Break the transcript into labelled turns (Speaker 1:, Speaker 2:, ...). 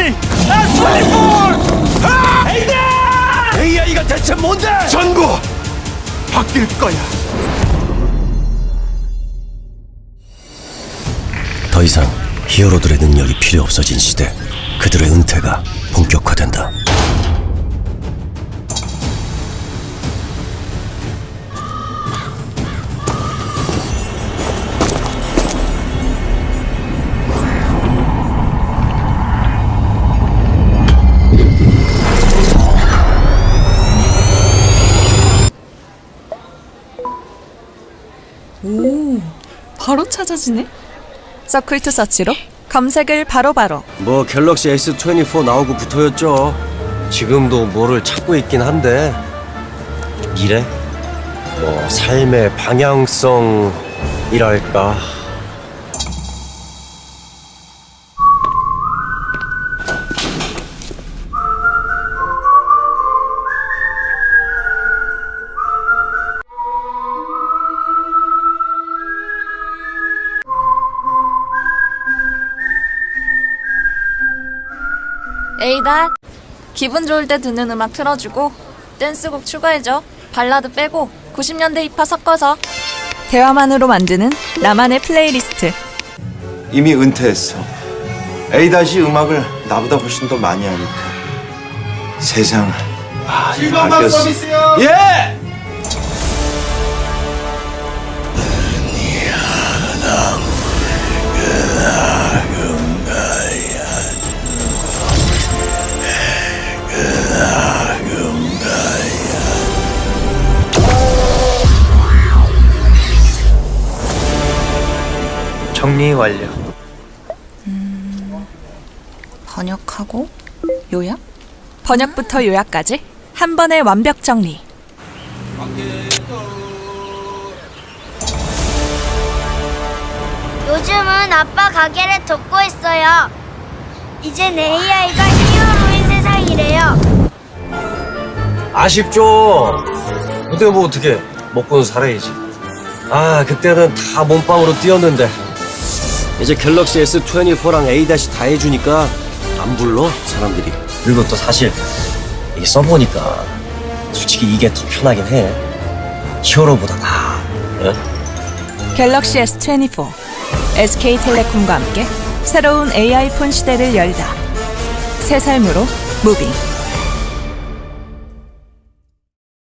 Speaker 1: 그렇지! 아스폴! 아! 에이다! AI가 대체 뭔데?
Speaker 2: 전부 바뀔 거야.
Speaker 1: 더 이상 히어로들의 능력이 필요 없어진 시대. 그들의 은퇴가 본격화된다.
Speaker 3: 바로 찾아지네. 서클트 서치로 검색을 바로바로.
Speaker 1: 뭐 갤럭시 S24 나오고 붙어였죠. 지금도 뭐를 찾고 있긴 한데 미래? 뭐 삶의 방향성이랄까.
Speaker 3: 에이다. 기분 좋을 때 듣는 음악 틀어주고 댄스곡 추가해줘. 발라드 빼고 90년대 힙합 섞어서. 대화만으로 만드는 나만의 플레이리스트.
Speaker 2: 이미 은퇴했어. A 다시 음악을 나보다 훨씬 더 많이 하니까 세상 많이 바뀌었어. 예.
Speaker 4: 정리 완료.
Speaker 3: 번역하고 요약? 번역부터 요약까지 한 번의 완벽 정리.
Speaker 5: 요즘은 아빠 가게를 돕고 있어요. 이젠 AI가 히어로인 세상이래요.
Speaker 1: 아쉽죠. 근데 뭐 어떻게 먹고는 살아야지. 아 그때는 다 몸빵으로 뛰었는데 이제 갤럭시 S24랑 A 다 해주니까 안 불러 사람들이. 그리고 또 사실 이게 써보니까 솔직히 이게 더 편하긴 해. 히어로보다 나. 어?
Speaker 3: 갤럭시 S24 SK텔레콤과 함께 새로운 AI 폰 시대를 열다. 새 삶으로 무빙.